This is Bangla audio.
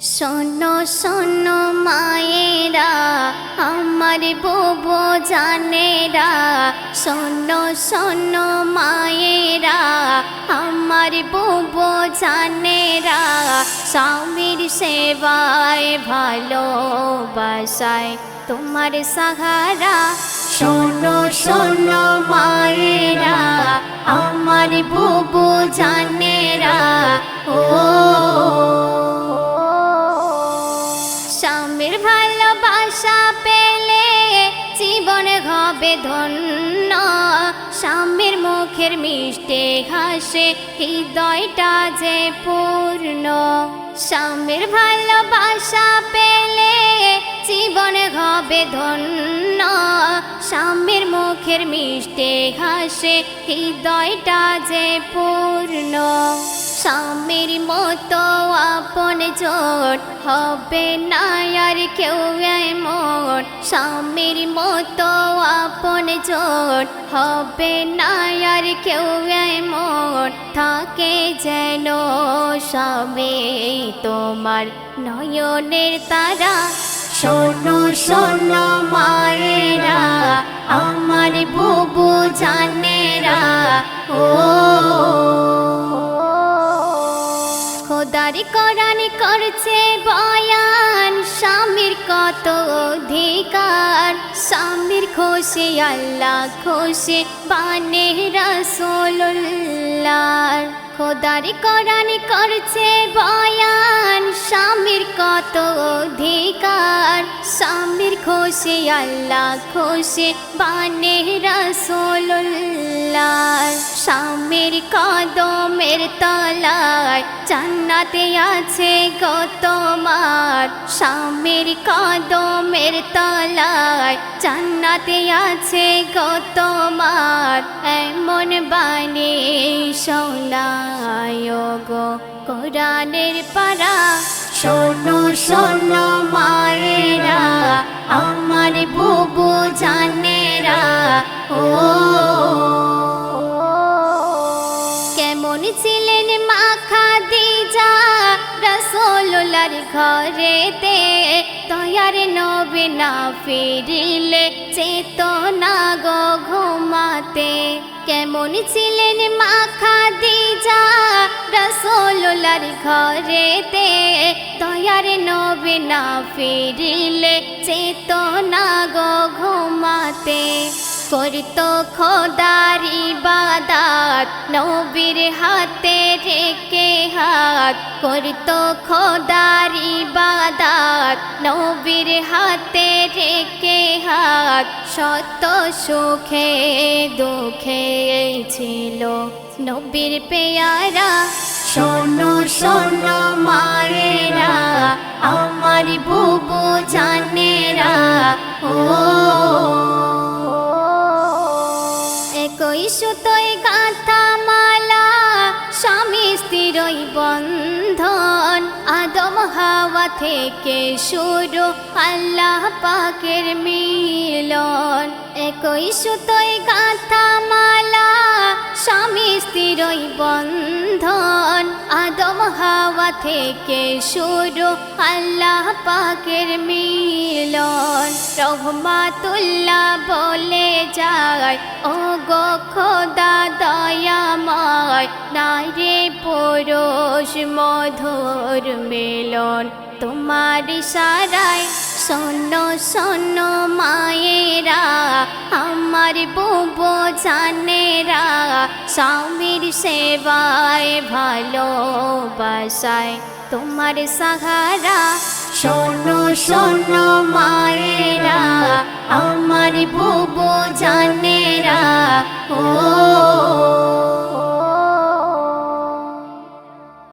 শোনো শোনো মায়েরা, আমার বুবু জানেরা। শোনো শোনো মায়েরা, আমার বুবু জানেরা। স্বামীর সেবায় ভালোবাসায় তোমার সাহারা। শোনো শোনো মায়েরা, আমার বুবু জানেরা। ও হবে ধন্য স্বামীর মুখের মিষ্টে হাসে, হৃদয়টা যে পূর্ণ। স্বামীর ভালোবাসা পেলে জীবন হবে ধন্য। স্বামীর মুখের মিষ্টে হাসে, হৃদয়টা যে পূর্ণ। স্বামীর মতো আপন জোট হবে না কেউ এমন। স্বামীর মতো আপন জোট হবে না কেউ এমন। থাকে যেন স্বামী তোমার নয়নের তারা। শোনো শোনো মায়েরা, আমার বুবু জানেরা। ও কত অধিকার। স্বামীর খুশি আল্লাহ খুশি বানে রাসূলুল্লাহ। খোদারি কোরআনি করছে বয়ান, স্বামীর কত অধিকার। স্বামীর খুশি আল্লাহ খুশি বানে রাসূলুল্লাহ। স্বামীর কদমের জান্নাতে আছে কত মার স্বামীর কদমের তলায়। জান্নাতে আছে কত মার এমন বাণী শোনায় গো কোরআনের পারা শোনো শোনো মায়েরা, আমার বুবু জানেরা, ও রসোলার ঘরেতে তয়ার নবে না ফিরিলে চেতনা গো ঘুমাতে। কেমন ছিলেন মাখা দিজা রসোলার ঘরেতে তয়ার নবে না ফিরিলে চেতনা গো ঘুমাতে। করতো খোদারি বাদাত, নবীর হাতে রেখে হাত। করতো খোদারি বাদাত, নবীর হাতে রেখে হাত। শত সুখে দুঃখে ছিল নবীর পেয়ারা। শোনো শোনো মায়েরা, আমার বুবু জানেরা। ও সুতোয় গাঁথা মালা স্বামী স্ত্রীরই বন্ধন। আদম হাওয়া থেকে শুরু আল্লাহ পাকের মিলন। একই সুতোয় গাঁথা মালা স্বামী স্ত্রীরই বন্ধন। আদম হাওয়া থেকে শুরু আল্লাহ পাকের মিলন রহমাতুল্লাহ বলে যায় ও গো খোদা দয়াময় নারে পুরুষ মধুর মিলন। তোমার সারায় শোনো শোনো মায়েরা, আমার বুবু জানেরা, স্বামীর সেবায় ভালোবাসায়। তোমার সাহারা শোনো শোনো মায়েরা আমার বুবু জানেরা ও